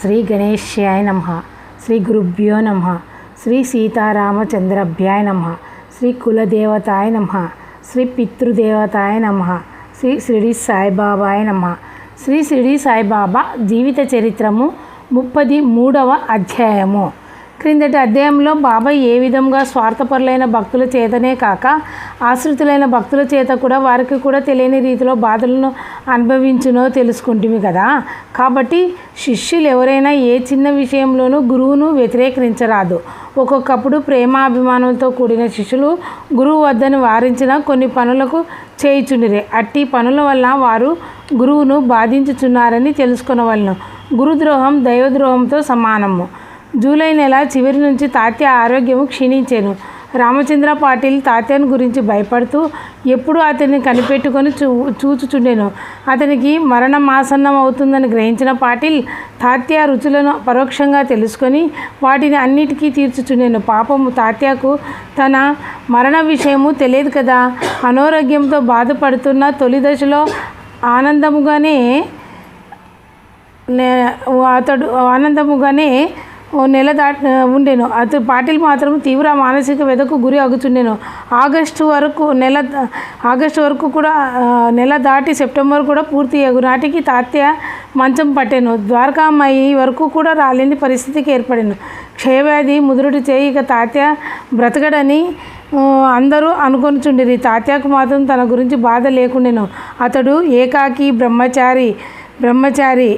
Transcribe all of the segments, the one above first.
శ్రీ గణేశాయ నమ శ్రీ గురుభ్యో నమ శ్రీ సీతారామచంద్రభ్యాయ నమ శ్రీ కులదేవతాయ నమ శ్రీ పితృదేవతాయ నమ శ్రీ షిరిడి సాయిబాబాయ నమ. శ్రీ షిరిడి సాయిబాబా జీవిత చరిత్రము ముప్పది మూడవ అధ్యాయము. క్రిందటి అధ్యాయంలో బాబాయ్ ఏ విధంగా స్వార్థపరులైన భక్తుల చేతనే కాక ఆశ్రితులైన భక్తుల చేత కూడా వారికి కూడా తెలియని రీతిలో బాధలను అనుభవించునో తెలుసుకుంటుంది కదా. కాబట్టి శిష్యులు ఎవరైనా ఏ చిన్న విషయంలోనూ గురువును వ్యతిరేకించరాదు ఒక్కొక్కప్పుడు ప్రేమాభిమానంతో కూడిన శిష్యులు గురువు వద్దని వారించిన కొన్ని పనులకు చేయుచుండిరే. అట్టి పనుల వల్ల వారు గురువును బాధించుచున్నారని తెలుసుకునవలను. గురుద్రోహం దైవద్రోహంతో సమానము. జూలై నెల చివరి నుంచి తాత్య ఆరోగ్యము క్షీణించాను. రామచంద్ర పాటిల్ తాత్యను గురించి భయపడుతూ ఎప్పుడూ అతన్ని కనిపెట్టుకొని చూ చూచుచుండెను. అతనికి మరణం ఆసన్నం అవుతుందని గ్రహించిన పాటిల్ తాత్య రుచులను పరోక్షంగా తెలుసుకొని వాటిని అన్నిటికీ తీర్చుచుండెను. పాపము తాత్యకు తన మరణ విషయము తెలియదు కదా. అనారోగ్యంతో బాధపడుతున్న తొలి దశలో ఆనందముగానే అతడు ఆనందముగానే ఓ నెల దాటి ఉండెను. అతడు పాటిల్ మాత్రం తీవ్ర మానసిక వ్యధకు గురి అగుచుండెను ఆగస్టు వరకు నెల ఆగస్టు వరకు కూడా నెల దాటి సెప్టెంబర్ కూడా పూర్తి నాటికి తాత్య మంచం పట్టాను. ద్వారకామయ్యి వరకు కూడా రాలేని పరిస్థితికి ఏర్పడాను. క్షయవ్యాధి ముదురుడు చేయి ఇక తాత్య బ్రతకడని అందరూ అనుకొనిచుండిరి. తాత్యకు మాత్రం తన గురించి బాధ లేకుండెను. అతడు ఏకాకి బ్రహ్మచారి బ్రహ్మచారి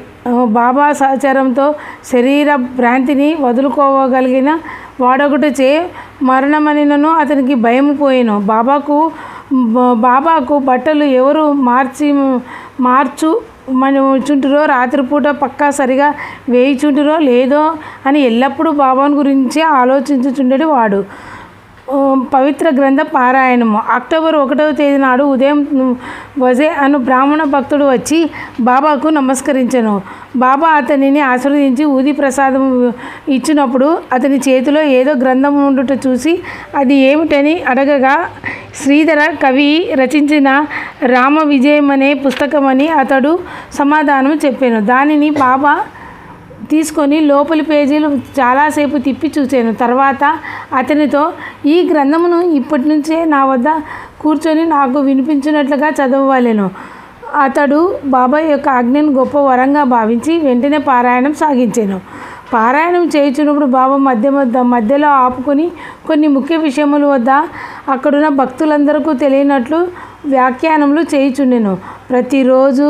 బాబా సహచారంతో శరీర భ్రాంతిని వదులుకోగలిగిన వాడొకటిచే మరణమనినను అతనికి భయం పోయాను. బాబాకు బాబాకు బట్టలు ఎవరు మార్చి మార్చు మనం చుంటురో రాత్రిపూట పక్కా సరిగా వేయిచుంటురో లేదో అని ఎల్లప్పుడూ బాబాను గురించి ఆలోచించుచుండేది వాడు పవిత్ర గ్రంథ పారాయణము. అక్టోబర్ ఒకటవ తేదీ నాడు ఉదయం వజే అను బ్రాహ్మణ భక్తుడు వచ్చి బాబాకు నమస్కరించను. బాబా అతనిని ఆశీర్వదించి ఊది ప్రసాదం ఇచ్చినప్పుడు అతని చేతిలో ఏదో గ్రంథం ఉండుట చూసి అది ఏమిటని అడగగా శ్రీధర కవి రచించిన రామ విజయం అనే పుస్తకమని అతడు సమాధానం చెప్పాను. దానిని బాబా తీసుకొని లోపలి పేజీలు చాలాసేపు తిప్పి చూశాను. తర్వాత అతనితో ఈ గ్రంథమును ఇప్పటి నుంచే నా వద్ద కూర్చొని నాకు వినిపించినట్లుగా చదవలేను అతడు బాబాయ్ యొక్క ఆజ్ఞను గొప్ప వరంగా భావించి వెంటనే పారాయణం సాగించాను. పారాయణం చేయించినప్పుడు బాబా మధ్య మధ్య మధ్యలో ఆపుకొని కొన్ని ముఖ్య విషయముల వద్ద అక్కడున్న భక్తులందరికీ తెలియనట్లు వ్యాఖ్యానములు చేయుచుండెను. ప్రతిరోజు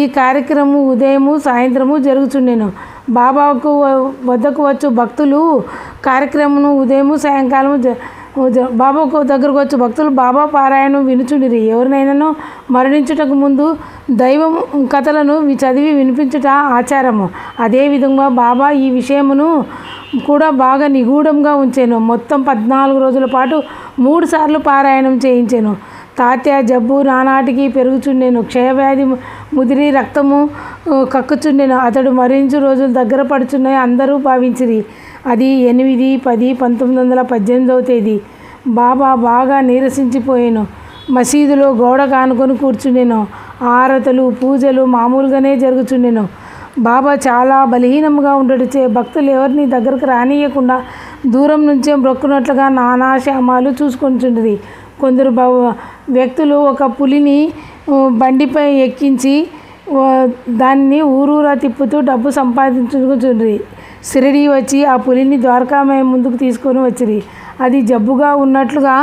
ఈ కార్యక్రమం ఉదయము సాయంత్రము జరుగుచుండెను. బాబాకు వద్దకు వచ్చు భక్తులు కార్యక్రమం ఉదయం సాయంకాలము జ జ- బాబాకు దగ్గరకు వచ్చి భక్తులు బాబా పారాయణం వినుచుండిరి. ఎవరినైనాను మరణించుటకు ముందు దైవం కథలను చదివి వినిపించుట ఆచారము. అదేవిధంగా బాబా ఈ విషయమును కూడా బాగా నిగూఢంగా ఉంచాను. మొత్తం పద్నాలుగు రోజుల పాటు మూడు సార్లు పారాయణం చేయించాను. తాత్య జబ్బు నానాటికి పెరుగుచుండెను. క్షయవ్యాధి ముదిరి రక్తము కక్కుచుండెను. అతడు మరించు రోజులు దగ్గర పడుచున్నాయి అందరూ భావించిరి. అది ఎనిమిది పది పంతొమ్మిది వందల పద్దెనిమిదవ తేదీ. బాబా బాగా నీరసించిపోయాను. మసీదులో గోడ కానుకొని కూర్చుండెను. ఆరతలు పూజలు మామూలుగానే జరుగుచుండెను. బాబా చాలా బలహీనంగా ఉండటచే భక్తులు ఎవరిని దగ్గరకు రానియకుండా దూరం నుంచే బ్రొక్కునట్లుగా నానా నానాశామాలు చూసుకొనిచుండేది కొందరు వ్యక్తులు ఒక పులిని బండిపై ఎక్కించి దాన్ని ఊరూరా తిప్పుతూ డబ్బు సంపాదించుకుంటుంది సిరిడి వచ్చి ఆ పులిని ద్వారకామయ ముందుకు తీసుకొని వచ్చింది అది జబ్బుగా ఉన్నట్లుగా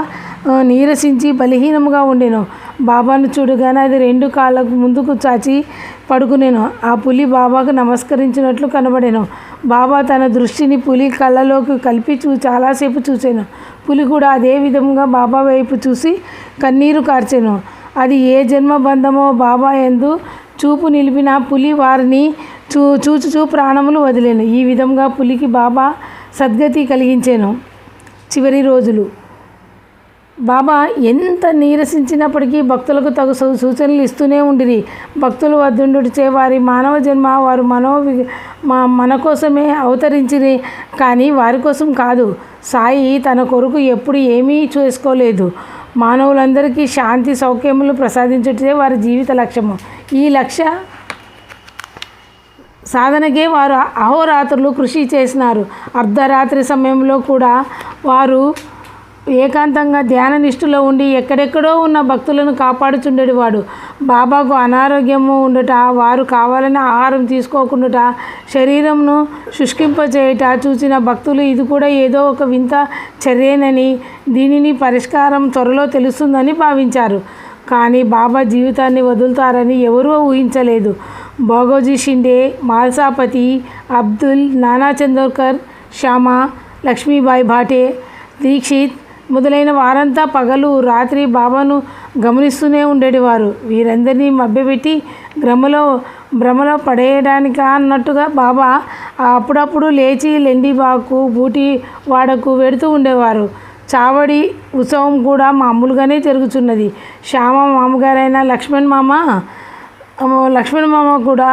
నీరసించి బలహీనముగా ఉండెను. బాబాను చూడగానే అది రెండు కాళ్ళకు ముందుకు చాచి పడుకునేను. ఆ పులి బాబాకు నమస్కరించినట్లు కనబడేను. బాబా తన దృష్టిని పులి కళ్ళలోకి కలిపి చూ చాలాసేపు చూశాను పులి కూడా అదే విధంగా బాబా వైపు చూసి కన్నీరు కార్చాను. అది ఏ జన్మ బంధమో బాబా ఎందు చూపు నిలిపిన పులి వారిని చూ చూచుచూ ప్రాణములు వదిలేను. ఈ విధంగా పులికి బాబా సద్గతి కలిగించాను. చివరి రోజులు. బాబా ఎంత నీరసించినప్పటికీ భక్తులకు తగు సూచనలు ఇస్తూనే ఉండిరి. భక్తులు వద్దుండుచే వారి మానవ జన్మ వారు మనో మా మన కోసమే అవతరించిరి. కానీ వారి కోసం కాదు. సాయి తన కొరకు ఎప్పుడు ఏమీ చేసుకోలేదు. మానవులందరికీ శాంతి సౌఖ్యములు ప్రసాదించుటే వారి జీవిత లక్ష్యము. ఈ లక్ష్య సాధనకే వారు అహోరాత్రులు కృషి చేసినారు. అర్ధరాత్రి సమయంలో కూడా వారు ఏకాంతంగా ధ్యాన నిష్ఠలో ఉండి ఎక్కడెక్కడో ఉన్న భక్తులను కాపాడుచుండేవాడు బాబాకు అనారోగ్యము ఉండుట వారు కావాలని ఆహారం తీసుకోకుండాట శరీరంను శుష్కింపచేయుట చూసిన భక్తులు ఇది కూడా ఏదో ఒక వింత చర్యనని దీనిని పరిష్కారం త్వరలో తెలుస్తుందని భావించారు. కానీ బాబా జీవితాన్ని వదులుతారని ఎవరూ ఊహించలేదు. భోగోజీ షిండే మాల్సాపతి అబ్దుల్ నానా చందోర్కర్ శ్యామ లక్ష్మీబాయి భాటే దీక్షిత్ మొదలైన వారంతా పగలు రాత్రి బాబాను గమనిస్తూనే ఉండేవారు వీరందరినీ మభ్యపెట్టి భ్రమలో భ్రమలో పడేయడానిక అన్నట్టుగా బాబా అప్పుడప్పుడు లేచి లెండిబాకు బూటి వాడకు వెడుతూ ఉండేవారు. చావడి ఉత్సవం కూడా మామూలుగానే జరుగుతున్నది శ్యామ మామగారైన లక్ష్మణ్ మామ? లక్ష్మణ్ మామ కూడా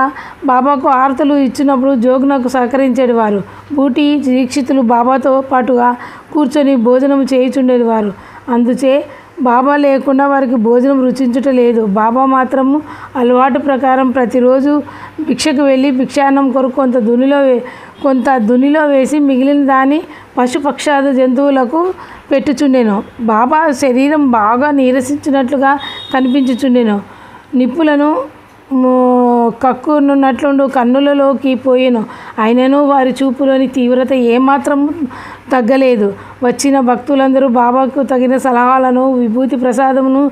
బాబాకు ఆరతలు ఇచ్చినప్పుడు జోగునకు సహకరించేవారు బూటి దీక్షితులు బాబాతో పాటుగా కూర్చొని భోజనం చేయుచుండేవారు అందుచే బాబా లేకుండా వారికి భోజనం రుచించుట లేదు. బాబా మాత్రము అలవాటు ప్రకారం ప్రతిరోజు భిక్షకు వెళ్ళి భిక్షాన్నం కొరకు కొంత దునిలో కొంత దునిలో వేసి మిగిలిన దాన్ని పశుపక్షాది జంతువులకు పెట్టుచుండెను. బాబా శరీరం బాగా నీరసించినట్లుగా కనిపించుచుండెను. నిప్పులను కక్కునున్నట్లుండు కన్నులలోకి పోయెను. అయినను వారి చూపులోని తీవ్రత ఏమాత్రం తగ్గలేదు. వచ్చిన భక్తులందరూ బాబాకు తగిన సలహాలను విభూతి ప్రసాదమును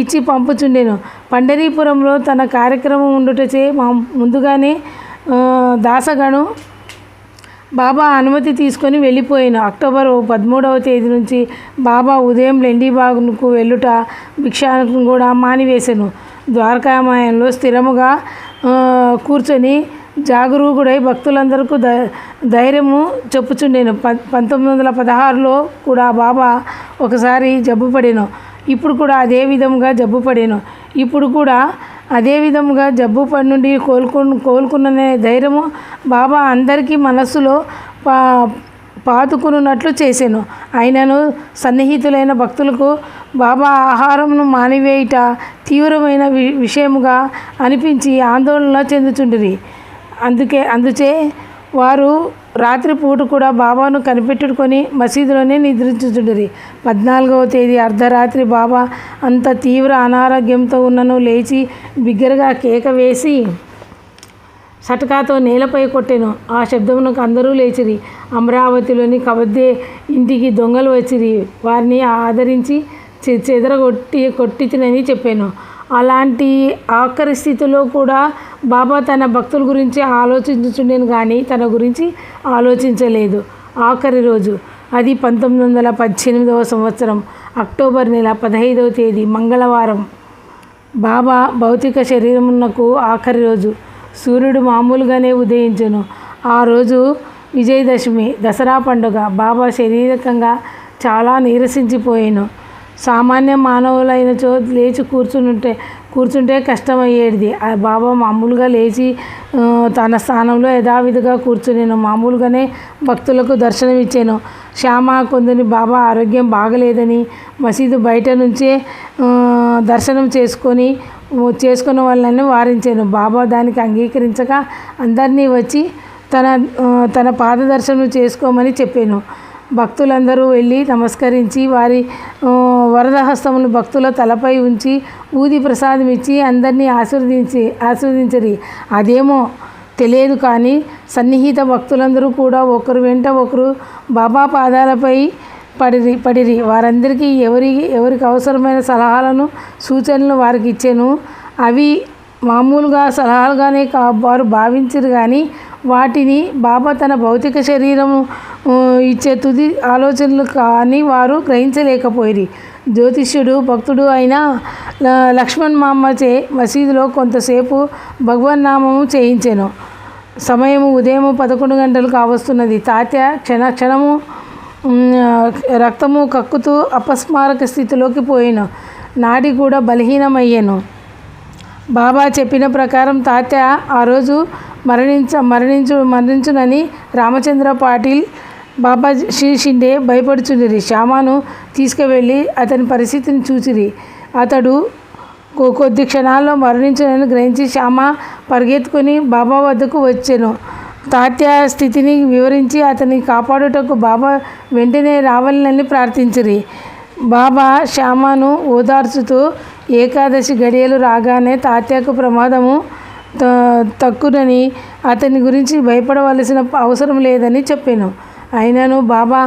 ఇచ్చి పంపుచుండెను. పండరీపురంలో తన కార్యక్రమం ఉండుటచే మా ముందుగానే దాసగను బాబా అనుమతి తీసుకొని వెళ్ళిపోయాను. అక్టోబర్ పదమూడవ తేదీ నుంచి బాబా ఉదయం లెండిబాగ్కు వెళ్ళుట భిక్షాను కూడా మానివేశాను ద్వారకామాయంలో స్థిరముగా కూర్చొని జాగరూకుడై భక్తులందరికీ ధై ధైర్యము చెప్పుచుండేను. ప పంతొమ్మిది వందల పదహారులో కూడా బాబా ఒకసారి జబ్బు పడాను. ఇప్పుడు కూడా అదే విధముగా జబ్బు పడాను. ఇప్పుడు కూడా అదే విధముగా జబ్బు పడి నుండి కోలుకు కోలుకున్న ధైర్యము బాబా అందరికీ మనస్సులో పా పాతుకున్నట్లు చేశాను అయినను సన్నిహితులైన భక్తులకు బాబా ఆహారంను మానివేయుట తీవ్రమైన వి విషయముగా అనిపించి ఆందోళన చెందుచుండిరి. అందుకే అందుచే వారు రాత్రిపూట కూడా బాబాను కనిపెట్టుకొని మసీదులోనే నిద్రించుచుండిరి. పద్నాలుగవ తేదీ అర్ధరాత్రి బాబా అంత తీవ్ర అనారోగ్యంతో ఉన్నను లేచి బిగ్గరగా కేక వేసి సటకాతో నేలపై కొట్టెను. ఆ శబ్దమునకు అందరూ లేచిరి. అమరావతిలోని కబద్దే ఇంటికి దొంగలు వచ్చిరి. వారిని ఆదరించి చెదరగొట్టి కొట్టించినని చెప్పాను. అలాంటి ఆఖరి స్థితిలో కూడా బాబా తన భక్తుల గురించి ఆలోచించుచుండేను కానీ తన గురించి ఆలోచించలేదు. ఆఖరి రోజు. అది పంతొమ్మిది వందల పద్దెనిమిదవ సంవత్సరం. అక్టోబర్ నెల పదహైదవ తేదీ మంగళవారం. బాబా భౌతిక శరీరమునకు ఆఖరి రోజు. సూర్యుడు మామూలుగానే ఉదయించను. ఆ రోజు విజయదశమి దసరా పండుగ బాబా శారీరకంగా చాలా నీరసించిపోయాను. సామాన్య మానవులైన చో లేచి కూర్చుంటే కూర్చుంటే కష్టమయ్యేది. ఆ బాబా మామూలుగా లేచి తన స్థానంలో యథావిధిగా కూర్చునేను. మామూలుగానే భక్తులకు దర్శనం ఇచ్చాను శ్యామ కొందని బాబా ఆరోగ్యం బాగలేదని మసీదు బయట నుంచే దర్శనం చేసుకొని చేసుకున్న వాళ్ళని వారించాను. బాబా దానికి అంగీకరించక అందరినీ వచ్చి తన తన పాదదర్శనం చేసుకోమని చెప్పాను. భక్తులందరూ వెళ్ళి నమస్కరించి వారి వరదహస్తములు భక్తుల తలపై ఉంచి ఊది ప్రసాదం ఇచ్చి అందరినీ ఆశీర్వదించి ఆశీర్వదించరి. అదేమో తెలియదు కానీ సన్నిహిత భక్తులందరూ కూడా ఒకరు వెంట ఒకరు బాబా పాదాలపై పడిరి పడిరి. వారందరికీ ఎవరి ఎవరికి అవసరమైన సలహాలను సూచనలు వారికి ఇచ్చాను. అవి మామూలుగా సలహాలుగానే కా వారు భావించరు కానీ వాటిని బాబా తన భౌతిక శరీరము ఇచ్చే తుది ఆలోచనలు కానీ వారు గ్రహించలేకపోయి జ్యోతిష్యుడు భక్తుడు అయిన లక్ష్మణ్ మామచే మసీదులో కొంతసేపు భగవన్ నామము చేయించాను. సమయము ఉదయం పదకొండు గంటలు కావస్తున్నది తాత్య క్షణ క్షణము రక్తము కక్కుతూ అపస్మారక స్థితిలోకి పోయాను. నాడి కూడా బలహీనమయ్యాను. బాబా చెప్పిన ప్రకారం తాత్య ఆ రోజు మరణించ మరణించు మరణించునని రామచంద్ర పాటిల్ బాబా శ్రీ షిండే భయపడుచుండిరి. శ్యామాను తీసుకువెళ్ళి అతని పరిస్థితిని చూచిరి. అతడు కొద్ది క్షణాల్లో మరణించనని గ్రహించి శ్యామ పరిగెత్తుకుని బాబా వద్దకు వచ్చాను. తాత్య స్థితిని వివరించి అతన్ని కాపాడుటకు బాబా వెంటనే రావాలని ప్రార్థించిరి. బాబా శ్యామను ఓదార్చుతూ ఏకాదశి గడియలు రాగానే తాత్యకు ప్రమాదము తక్కువని తక్కునని అతని గురించి భయపడవలసిన అవసరం లేదని చెప్పాను. అయినను బాబా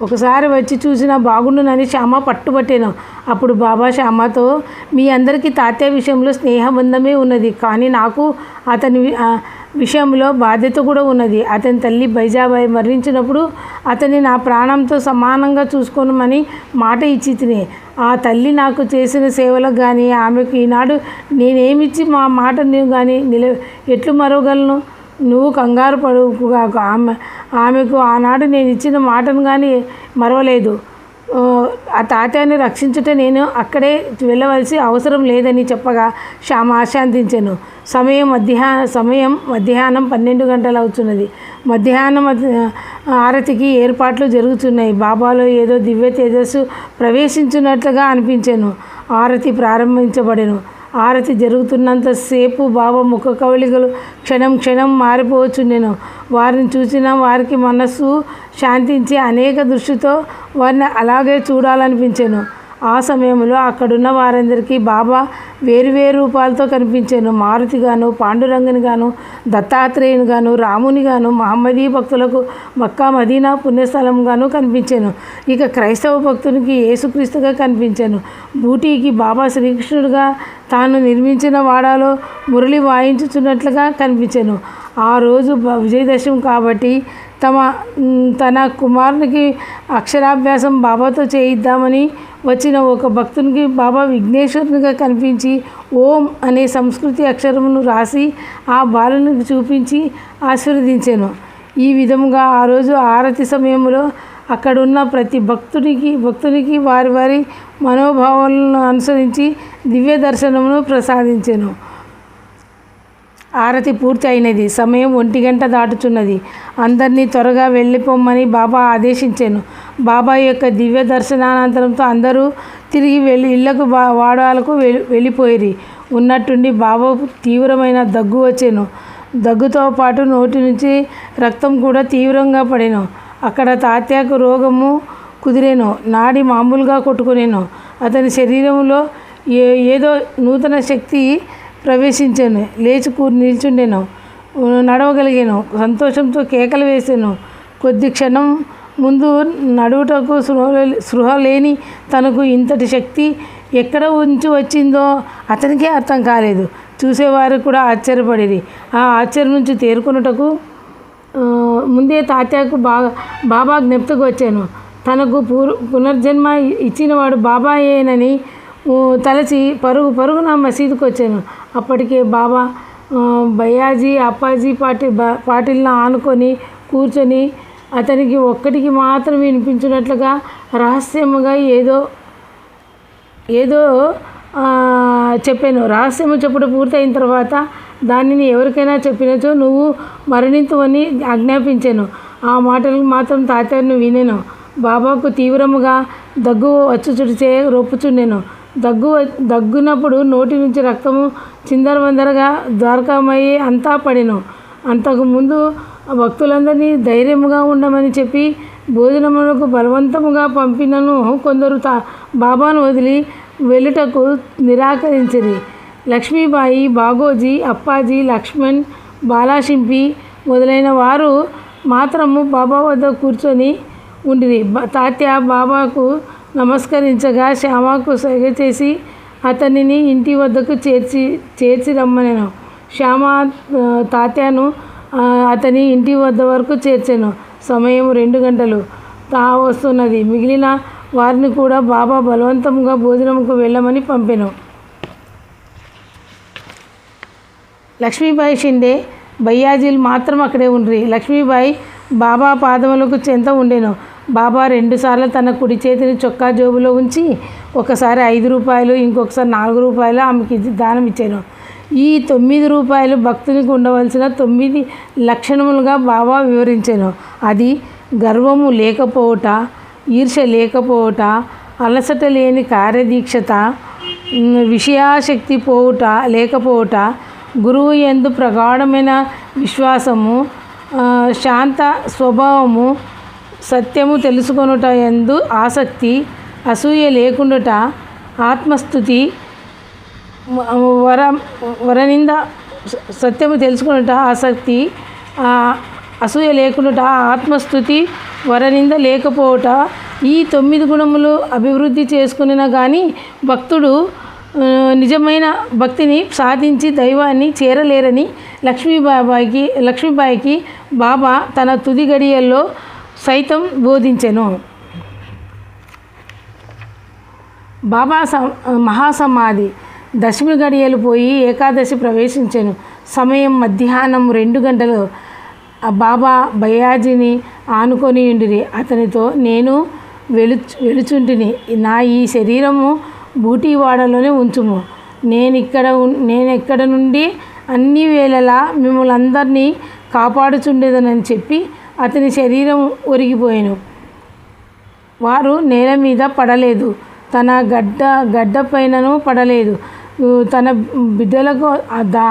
ఒకసారి వచ్చి చూసినా బాగుండునని శ్యామ పట్టుబట్టాను. అప్పుడు బాబా శ్యామతో మీ అందరికీ తాతయ్య విషయంలో స్నేహబంధమే ఉన్నది కానీ నాకు అతని విషయంలో బాధ్యత కూడా ఉన్నది. అతని తల్లి బైజాబాయి మరణించినప్పుడు అతన్ని నా ప్రాణంతో సమానంగా చూసుకోనమని మాట ఇచ్చి తినే ఆ తల్లి నాకు చేసిన సేవలకు కానీ ఆమెకు ఈనాడు నేనేమిచ్చి మా మాట కానీ నిల ఎట్లు మరవగలను? నువ్వు కంగారు పడుకుగాక ఆమె ఆమెకు ఆనాడు నేను ఇచ్చిన మాటను కానీ మరవలేదు. ఆ, ఆ తాతయ్యని రక్షించుట నేను అక్కడే వెళ్ళవలసి అవసరం లేదని చెప్పగా శ్యామ ఆశాంతించాను. సమయం మధ్యాహ్న సమయం మధ్యాహ్నం పన్నెండు గంటలు అవుతున్నది మధ్యాహ్నం ఆరతికి ఏర్పాట్లు జరుగుతున్నాయి బాబాలో ఏదో దివ్య తేజస్సు ప్రవేశించినట్లుగా అనిపించాను. ఆరతి ప్రారంభించబడెను. ఆరతి జరుగుతున్నంతసేపు బాబా ముఖ కవళికలు క్షణం క్షణం మారిపోవచ్చు నేను. వారిని చూసిన వారికి మనస్సు శాంతించి అనేక దృష్టితో వారిని అలాగే చూడాలనిపించాను. ఆ సమయంలో అక్కడున్న వారందరికీ బాబా వేరువేరు రూపాలతో కనిపించాను. మారుతిగాను పాండురంగని గాను దత్తాత్రేయుని గాను రాముని గాను మహమ్మదీ భక్తులకు మక్కా మదీనా పుణ్యస్థలంగాను కనిపించాను. ఇక క్రైస్తవ భక్తునికి యేసుక్రీస్తుగా కనిపించాను. బూటీకి బాబా శ్రీకృష్ణుడుగా తాను నిర్మించిన వాడాలో మురళి వాయించుచున్నట్లుగా కనిపించాను. ఆ రోజు విజయదశమి కాబట్టి తమ తన కుమారునికి అక్షరాభ్యాసం బాబాతో చేయిద్దామని వచ్చిన ఒక భక్తునికి బాబా విఘ్నేశ్వరునిగా కనిపించి ఓం అనే సంస్కృతి అక్షరమును రాసి ఆ బాలునికి చూపించి ఆశీర్వదించాను. ఈ విధముగా ఆ రోజు ఆరతి సమయంలో అక్కడున్న ప్రతి భక్తునికి భక్తునికి వారి వారి మనోభావాలను అనుసరించి దివ్య దర్శనమును ప్రసాదించాను. ఆరతి పూర్తి అయినది సమయం ఒంటి గంట దాటుచున్నది. అందరినీ త్వరగా వెళ్ళిపోమ్మని బాబా ఆదేశించాను. బాబా యొక్క దివ్య దర్శనానంతరంతో అందరూ తిరిగి వెళ్ళి ఇళ్ళకు బా వాడాలకు వెళ్ళిపోయిరి. ఉన్నట్టుండి బాబా తీవ్రమైన దగ్గు వచ్చాను. దగ్గుతో పాటు నోటి నుంచి రక్తం కూడా తీవ్రంగా పడాను. అక్కడ తాత్యాకు రోగము కుదిరేను. నాడి మామూలుగా కొట్టుకునేను. అతని శరీరంలో ఏ ఏదో నూతన శక్తి ప్రవేశించాను. లేచి కూ నిల్చుండెను. నడవగలిగాను. సంతోషంతో కేకలు వేసాను కొద్ది క్షణం ముందు నడువుటకు స్పృహ లేని తనకు ఇంతటి శక్తి ఎక్కడ ఉంచి వచ్చిందో అతనికే అర్థం కాలేదు. చూసేవారు కూడా ఆశ్చర్యపడేది ఆ ఆశ్చర్యం నుంచి తేరుకొనుటకు ముందే తాతయ్యకు బాగా బాబా జ్ఞప్తికి వచ్చాను. తనకు పూర్ పునర్జన్మ ఇచ్చినవాడు బాబాయేనని ఊ, తలచి పరుగు పరుగున మసీదుకు వచ్చాను అప్పటికే బాబా భయ్యాజీ అప్పాజీ పాటి పాటిల్ని ఆనుకొని కూర్చొని అతనికి ఒక్కటికి మాత్రం వినిపించినట్లుగా రహస్యముగా ఏదో ఏదో చెప్పాను. రహస్యము చెప్పుడు పూర్తయిన తర్వాత దానిని ఎవరికైనా చెప్పినచో నువ్వు మరణించవని ఆజ్ఞాపించాను. ఆ మాటలకు మాత్రం తాతయ్యను వినేను. బాబాకు తీవ్రముగా దగ్గు వచ్చుచుడిచే రొప్పుచుండెను. దగ్గు వ- దగ్గునప్పుడు నోటి నుంచి రక్తము చిందరవందరగా ద్వారకామయ్యి అంతా పడెను. అంతకుముందు భక్తులందరినీ ధైర్యముగా ఉండమని చెప్పి భోజనములకు బలవంతముగా పంపినను కొందరు తా బాబాను వదిలి వెళ్ళుటకు నిరాకరించిరి. లక్ష్మీబాయి బాగోజీ అప్పాజీ లక్ష్మణ్ బాలాశింపి మొదలైన వారు మాత్రము బాబా వద్ద కూర్చొని ఉండిరి. తాత్య బాబాకు నమస్కరించగా శ్యామకు సైగ చేసి అతనిని ఇంటి వద్దకు చేర్చి చేర్చి రమ్మనేను. శ్యామ తాత్యాను అతని ఇంటి వద్ద వరకు చేర్చాను. సమయం రెండు గంటలు. తా వస్తున్నది. మిగిలిన వారిని కూడా బాబా బలవంతంగా భోజనంకు వెళ్ళమని పంపెను. లక్ష్మీబాయి షిండే భయ్యాజీలు మాత్రం అక్కడే ఉండ్రి. లక్ష్మీబాయి బాబా పాదములకు చెంత ఉండెను. బాబా రెండుసార్లు తన కుడి చేతిని చొక్కా జోబులో ఉంచి ఒకసారి ఐదు రూపాయలు ఇంకొకసారి నాలుగు రూపాయలు ఆమెకి దానం ఇచ్చాను. ఈ తొమ్మిది రూపాయలు భక్తునికి ఉండవలసిన తొమ్మిది లక్షణములుగా బాబా వివరించాను. అది గర్వము లేకపోవట ఈర్ష లేకపోవట అలసట లేని కార్యదీక్షత విషయాశక్తి పోవుట లేకపోవట గురువు ఎందు ప్రగాఢమైన విశ్వాసము శాంత స్వభావము సత్యము తెలుసుకొనుట ఎందు ఆసక్తి అసూయ లేకుండుట ఆత్మస్థుతి వర వరనింద సత్యము తెలుసుకున్నట ఆసక్తి అసూయ లేకుండాట ఆత్మస్థుతి వరనింద లేకపోవట ఈ తొమ్మిది గుణములు అభివృద్ధి చేసుకునినా కానీ భక్తుడు నిజమైన భక్తిని సాధించి దైవాన్ని చేరలేరని లక్ష్మీబాబాయికి లక్ష్మీబాయికి బాబా తన తుది గడియల్లో సైతం బోధించెను. బాబా స మహాసమాధి దశమి గడియలు పోయి ఏకాదశి ప్రవేశించాను. సమయం మధ్యాహ్నం రెండు గంటలు. బాబా బయాజీని ఆనుకొని ఉండిరి. అతనితో నేను వెలు వెలుచుంటిని. నా ఈ శరీరము బూటీవాడలోనే ఉంచుము. నేను ఇక్కడ నేను ఎక్కడ నుండి అన్ని వేళలా మిమ్మల్ని అందరినీ కాపాడుచుండేదనని చెప్పి అతని శరీరం ఒరిగిపోయాను. వారు నేల మీద పడలేదు. తన గడ్డ గడ్డ పైనను పడలేదు. తన బిడ్డలకు దా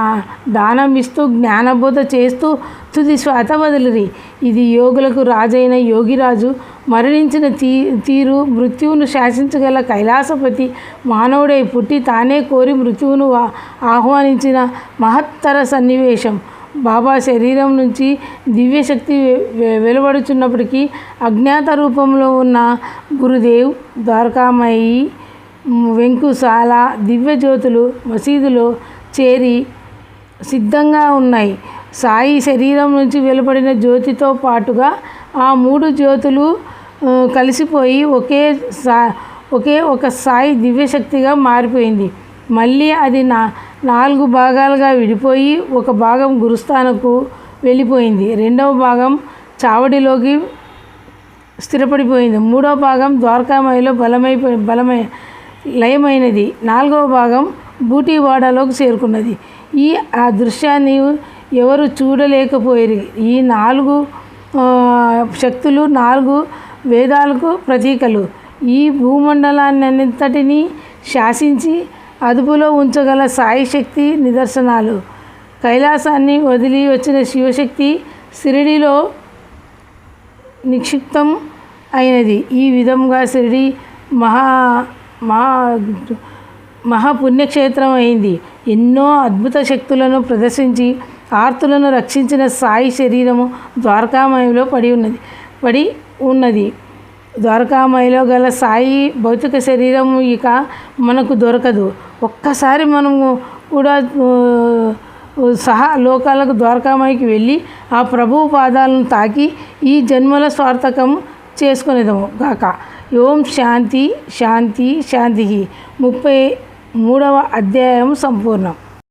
దానం ఇస్తూ జ్ఞానబోధ చేస్తూ తుది శ్వాత వదిలిరి. ఇది యోగులకు రాజైన యోగిరాజు మరణించిన తీ తీరు మృత్యువును శాసించగల కైలాసపతి మానవుడై పుట్టి తానే కోరి మృత్యువును ఆహ్వానించిన మహత్తర సన్నివేశం. బాబా శరీరం నుంచి దివ్యశక్తి వెలువడుచున్నప్పటికీ అజ్ఞాత రూపంలో ఉన్న గురుదేవ్ ద్వారకామయి వెంకుశాల దివ్యజ్యోతులు మసీదులో చేరి సిద్ధంగా ఉన్నాయి. సాయి శరీరం నుంచి వెలువడిన జ్యోతితో పాటుగా ఆ మూడు జ్యోతులు కలిసిపోయి ఒకే సా ఒకే ఒక సాయి దివ్యశక్తిగా మారిపోయింది. మళ్ళీ అది నా నాలుగు భాగాలుగా విడిపోయి ఒక భాగం గురుస్థానకు వెళ్ళిపోయింది. రెండవ భాగం చావడిలోకి స్థిరపడిపోయింది. మూడో భాగం ద్వారకామయిలో బలమైపోయి బలమై లయమైనది. నాలుగవ భాగం బూటీవాడలోకి చేరుకున్నది. ఈ ఆ దృశ్యాన్ని ఎవరు చూడలేకపోయారు. ఈ నాలుగు శక్తులు నాలుగు వేదాలకు ప్రతీకలు. ఈ భూమండలాన్ని అంతటినీ శాసించి అదుపులో ఉంచగల సాయి శక్తి నిదర్శనాలు. కైలాసాన్ని వదిలి వచ్చిన శివశక్తి సిరిడిలో నిక్షిప్తం అయినది. ఈ విధంగా షిరిడి మహా మహా మహాపుణ్యక్షేత్రం అయింది. ఎన్నో అద్భుత శక్తులను ప్రదర్శించి ఆర్తులను రక్షించిన సాయి శరీరము ద్వారకామయంలో పడి ఉన్నది పడి ఉన్నది. ద్వారకామయిలో గల సాయి భౌతిక శరీరం ఇక మనకు దొరకదు. ఒక్కసారి మనము కూడా సహా లోకాలకు ద్వారకామాయికి వెళ్ళి ఆ ప్రభువు పాదాలను తాకి ఈ జన్మల స్వార్థకం చేసుకునేదాము గాక. ఓం శాంతి శాంతి శాంతి. ముప్పై మూడవ అధ్యాయం సంపూర్ణం.